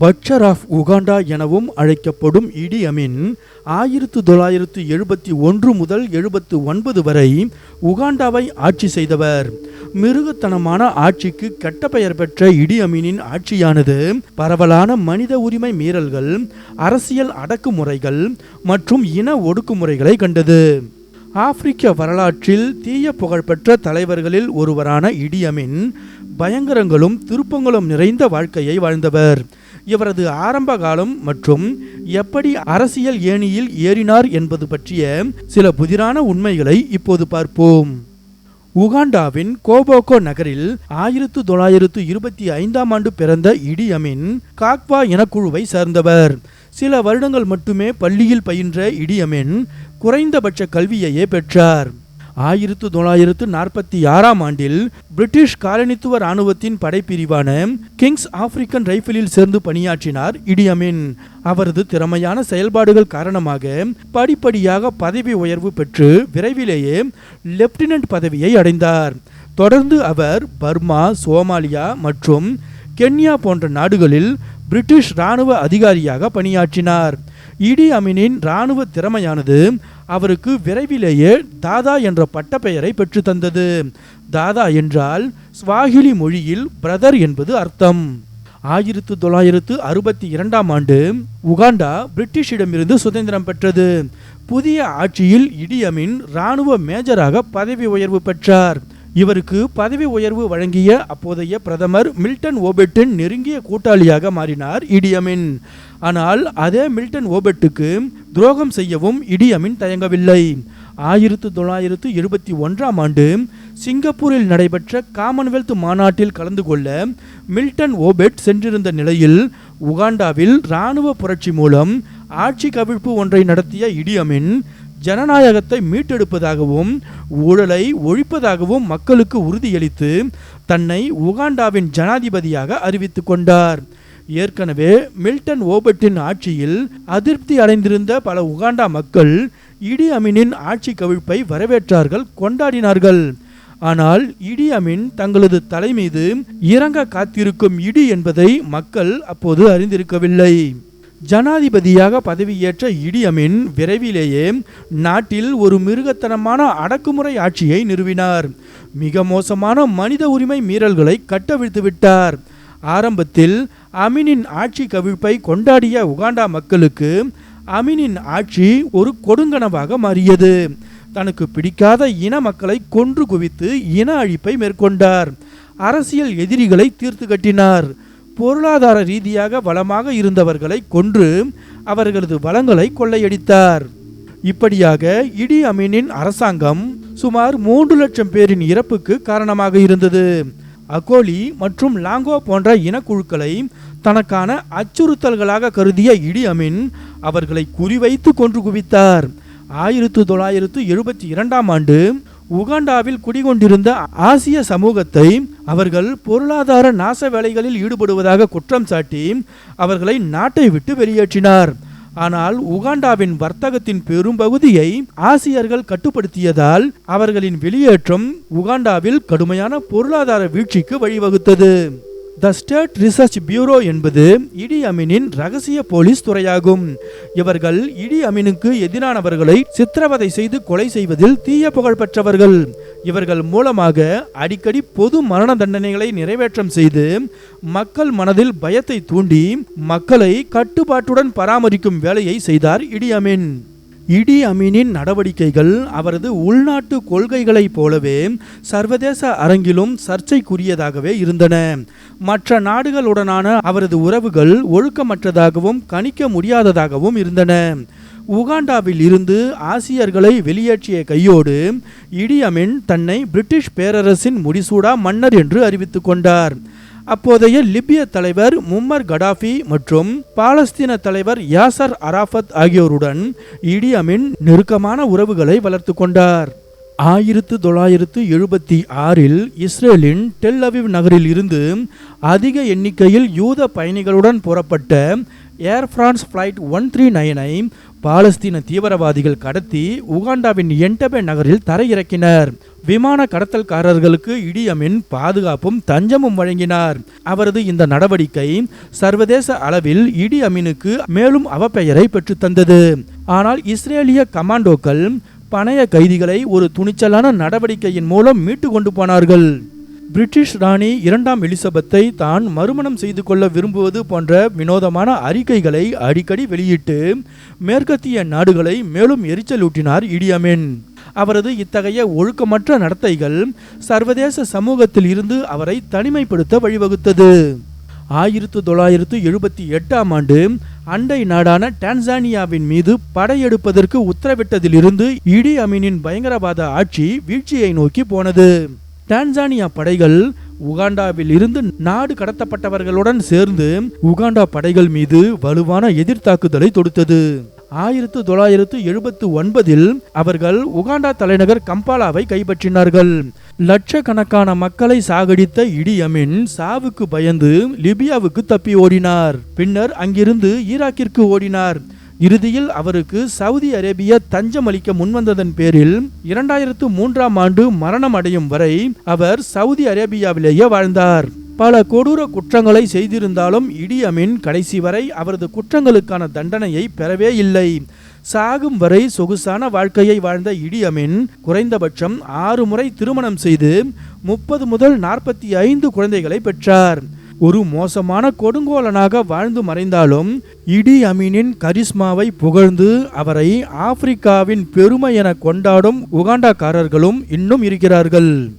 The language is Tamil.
பட்சர் ஆஃப் உகாண்டா எனவும் அழைக்கப்படும் இடி அமின் ஆயிரத்து தொள்ளாயிரத்து எழுபத்தி ஒன்று முதல் எழுபத்து ஒன்பது வரை உகாண்டாவை ஆட்சி செய்தவர். மிருகத்தனமான ஆட்சிக்கு கெட்ட பெயர் பெற்ற இடி அமீனின் ஆட்சியானது பரவலான மனித உரிமை மீறல்கள் அரசியல் அடக்குமுறைகள் மற்றும் இன ஒடுக்குமுறைகளை கண்டது. ஆப்பிரிக்க வரலாற்றில் தீய புகழ்பெற்ற தலைவர்களில் ஒருவரான இடியமின் பயங்கரங்களும் திருப்பங்களும் நிறைந்த வாழ்க்கையை வாழ்ந்தவர். இவரது ஆரம்ப காலம் மற்றும் எப்படி அரசியல் ஏணியில் ஏறினார் என்பது பற்றிய சில புதிரான உண்மைகளை இப்போது பார்ப்போம். உகாண்டாவின் கோபோகோ நகரில் ஆயிரத்து தொள்ளாயிரத்து இருபத்தி ஐந்தாம் ஆண்டு பிறந்த இடி அமின் காக்வா இனக்குழுவை சேர்ந்தவர். சில வருடங்கள் மட்டுமே பள்ளியில் பயின்ற இடி அமின் குறைந்தபட்ச கல்வியையே பெற்றார். ஆயிரத்து தொள்ளாயிரத்து நாற்பத்தி ஆறாம் ஆண்டில் பிரிட்டிஷ் காலனித்துவ ராணுவத்தின் படைப்பிரிவான கிங்ஸ் ஆப்பிரிக்கன் ரைஃபிளில் சேர்ந்து பணியாற்றினார் இடியமின். அவரது திறமையான செயல்பாடுகள் காரணமாக படிப்படியாக பதவி உயர்வு பெற்று விரைவிலேயே லெப்டினன்ட் பதவியை அடைந்தார். தொடர்ந்து அவர் பர்மா சோமாலியா மற்றும் கென்யா போன்ற நாடுகளில் பிரிட்டிஷ் இராணுவ அதிகாரியாக பணியாற்றினார். இடி அமினின் இராணுவ திறமையானது அவருக்கு விரைவிலேயே தாதா என்ற பட்டப்பெயரை பெற்று தந்தது தாதா என்றால் ஸ்வாஹிலி மொழியில் பிரதர் என்பது அர்த்தம். ஆயிரத்து தொள்ளாயிரத்து அறுபத்தி இரண்டாம் ஆண்டு உகாண்டா பிரிட்டிஷிடமிருந்து சுதந்திரம் பெற்றது. புதிய ஆட்சியில் இடியமின் இராணுவ மேஜராக பதவி உயர்வு பெற்றார். இவருக்கு பதவி உயர்வு வழங்கிய அப்போதைய பிரதமர் மில்டன் ஓபெட்டின் நெருங்கிய கூட்டாளியாக மாறினார் இடியமின். ஆனால் அதே மில்டன் ஓபெட்டுக்கு துரோகம் செய்யவும் இடியமின் தயங்கவில்லை. ஆயிரத்து தொள்ளாயிரத்து எழுபத்தி ஒன்றாம் ஆண்டு சிங்கப்பூரில் நடைபெற்ற காமன்வெல்த் மாநாட்டில் கலந்து கொள்ள மில்டன் ஓபெட் சென்றிருந்த நிலையில் உகாண்டாவில் இராணுவ புரட்சி மூலம் ஆட்சி கவிழ்ப்பு ஒன்றை நடத்திய இடியமின் ஜனநாயகத்தை மீட்டெடுப்பதாகவும் ஊழலை ஒழிப்பதாகவும் மக்களுக்கு உறுதியளித்து தன்னை உகாண்டாவின் ஜனாதிபதியாக அறிவித்துக் கொண்டார். ஏற்கனவே மில்டன் ஓபட்டின் ஆட்சியில் அதிருப்தி அடைந்திருந்த பல உகாண்டா மக்கள் இடி அமினின் ஆட்சி கவிழ்ப்பை வரவேற்றார்கள் கொண்டாடினார்கள். ஆனால் இடி அமின் தங்களது தலை மீது இறங்க காத்திருக்கும் இடி என்பதை மக்கள் அப்போது அறிந்திருக்கவில்லை. ஜனாதிபதியாக பதவியேற்ற இடி அமின் விரைவிலேயே நாட்டில் ஒரு மிருகத்தனமான அடக்குமுறை ஆட்சியை நிறுவினார். மிக மோசமான மனித உரிமை மீறல்களை கட்டவிழ்த்து விட்டார் ஆரம்பத்தில் அமினின் ஆட்சி கவிழ்ப்பை கொண்டாடிய உகாண்டா மக்களுக்கு அமினின் ஆட்சி ஒரு கொடுங்கனவாக மாறியது. தனக்கு பிடிக்காத இன மக்களை கொன்று குவித்து இன அழிப்பை மேற்கொண்டார். அரசியல் எதிரிகளை தீர்த்து கட்டினார். பொருளாதார ரீதியாக வளமாக இருந்தவர்களை கொன்று அவர்களது வளங்களை கொள்ளையடித்தார். இப்படியாக இடி அமீனின் அரசாங்கம் சுமார் மூன்று லட்சம் பேரின் இறப்புக்கு காரணமாக இருந்தது. அகோலி மற்றும் லாங்கோ போன்ற இனக்குழுக்களை தனக்கான அச்சுறுத்தல்களாக கருதிய இடி அமின் அவர்களை குறிவைத்து கொன்று குவித்தார். ஆயிரத்து தொள்ளாயிரத்து எழுபத்தி இரண்டாம் ஆண்டு உகாண்டாவில் குடிகொண்டிருந்த ஆசிய சமூகத்தை அவர்கள் பொருளாதார நாச வேலைகளில் ஈடுபடுவதாக குற்றம் சாட்டி அவர்களை நாட்டை விட்டு வெளியேற்றினார். ஆனால் உகாண்டாவின் வர்த்தகத்தின் பெரும்பகுதியை ஆசியர்கள் கட்டுப்படுத்தியதால் அவர்களின் வெளியேற்றம் உகாண்டாவில் கடுமையான பொருளாதார வீழ்ச்சிக்கு வழிவகுத்தது. த ஸ்டேட் ரிசர்ச் பியூரோ என்பது இடி அமீனின் ரகசிய போலீஸ் துறையாகும். இவர்கள் இடி அமீனுக்கு எதிரானவர்களை சித்திரவதை செய்து கொலை செய்வதில் தீய புகழ் பெற்றவர்கள். இவர்கள் மூலமாக அடிக்கடி பொது மரண தண்டனைகளை நிறைவேற்றம் செய்து மக்கள் மனதில் பயத்தை தூண்டி மக்களை கட்டுப்பாட்டுடன் பராமரிக்கும் வேலையை செய்தார் இடி அமீன். இடி அமீனின் நடவடிக்கைகள் அவரது உள்நாட்டு கொள்கைகளைப் போலவே சர்வதேச அரங்கிலும் சர்ச்சைக்குரியதாகவே இருந்தன. மற்ற நாடுகளுடனான அவரது உறவுகள் ஒழுக்கமற்றதாகவும் கணிக்க முடியாததாகவும் இருந்தன. உகாண்டாவில் இருந்து ஆசியர்களை வெளியேற்றிய கையோடு இடி அமின் தன்னை பிரிட்டிஷ் பேரரசின் முடிசூடா மன்னர் என்று அறிவித்துக் கொண்டார். அப்போதைய லிபிய தலைவர் மும்மர் கடாஃபி மற்றும் பாலஸ்தீன தலைவர் யாசர் அராஃபத் ஆகியோருடன் இடி அமின் நெருக்கமான உறவுகளை வளர்த்து கொண்டார். ஆயிரத்து தொள்ளாயிரத்து எழுபத்தி ஆறில் இஸ்ரேலின் டெல் அவிவ் நகரில் இருந்து அதிக எண்ணிக்கையில் யூத பயணிகளுடன் புறப்பட்ட Air France flight one three நைனை பாலஸ்தீன தீவிரவாதிகள் கடத்தி உகாண்டாவின் என்டபே நகரில் தரையிறக்கினர். விமான கடத்தல்காரர்களுக்கு இடி அமீன் பாதுகாப்பும் தஞ்சமும் வழங்கினார். அவரது இந்த நடவடிக்கை சர்வதேச அளவில் இடி அமீனுக்கு மேலும் அவப்பெயரை பெற்றுத்தந்தது ஆனால் இஸ்ரேலிய கமாண்டோக்கள் பணைய கைதிகளை ஒரு துணிச்சலான நடவடிக்கையின் மூலம் மீட்டு கொண்டு போனார்கள். பிரிட்டிஷ் ராணி இரண்டாம் எலிசபெத்தை தான் மறுமணம் செய்து கொள்ள விரும்புவது போன்ற வினோதமான அறிக்கைகளை அடிக்கடி வெளியிட்டு மேற்கத்திய நாடுகளை மேலும் எரிச்சலூட்டினார் இடியமின். அவரது இத்தகைய ஒழுக்கமற்ற நடத்தைகள் சர்வதேச சமூகத்தில் இருந்து அவரை தனிமைப்படுத்த வழிவகுத்தது. ஆயிரத்து தொள்ளாயிரத்து எழுபத்தி எட்டாம் ஆண்டு அண்டை நாடான டான்சானியாவின் மீது படையெடுப்பதற்கு உத்தரவிட்டதிலிருந்து இடி அமீனின் பயங்கரவாத ஆட்சி வீழ்ச்சியை நோக்கி போனது. டான்சானியா படைகள் உகாண்டாவில் இருந்து நாடு கடத்தப்பட்டவர்களுடன் சேர்ந்து உகாண்டா படைகள் மீது வலுவான எதிர்த்தாக்குதலை தொடுத்தது. ஆயிரத்து தொள்ளாயிரத்து எழுபத்து ஒன்பதில் அவர்கள் உகாண்டா தலைநகர் கம்பாலாவை கைப்பற்றினார்கள். லட்சக்கணக்கான மக்களை சாகடித்த இடி அமின் சாவுக்கு பயந்து லிபியாவுக்கு தப்பி ஓடினார். பின்னர் அங்கிருந்து ஈராக்கிற்கு ஓடினார். இறுதியில் அவருக்கு சவுதி அரேபியா தஞ்சம் அளிக்க முன்வந்ததன் பேரில் இரண்டாயிரத்து மூன்றாம் ஆண்டு மரணம் அடையும் வரை அவர் சவுதி அரேபியாவிலேயே வாழ்ந்தார். பல கொடூர குற்றங்களை செய்திருந்தாலும் இடி அமீன் கடைசி வரை அவரது குற்றங்களுக்கான தண்டனையை பெறவே இல்லை. சாகும் வரை சொகுசான வாழ்க்கையை வாழ்ந்த இடி அமீன் குறைந்தபட்சம் ஆறு முறை திருமணம் செய்து முப்பது முதல் நாற்பத்தி ஐந்து குழந்தைகளை பெற்றார். ஒரு மோசமான கொடுங்கோலனாக வாழ்ந்து மறைந்தாலும் இடி அமீனின் கரிஸ்மாவை புகழ்ந்து அவரை ஆப்பிரிக்காவின் பெருமை என கொண்டாடும் உகாண்டாக்காரர்களும் இன்னும் இருக்கிறார்கள்.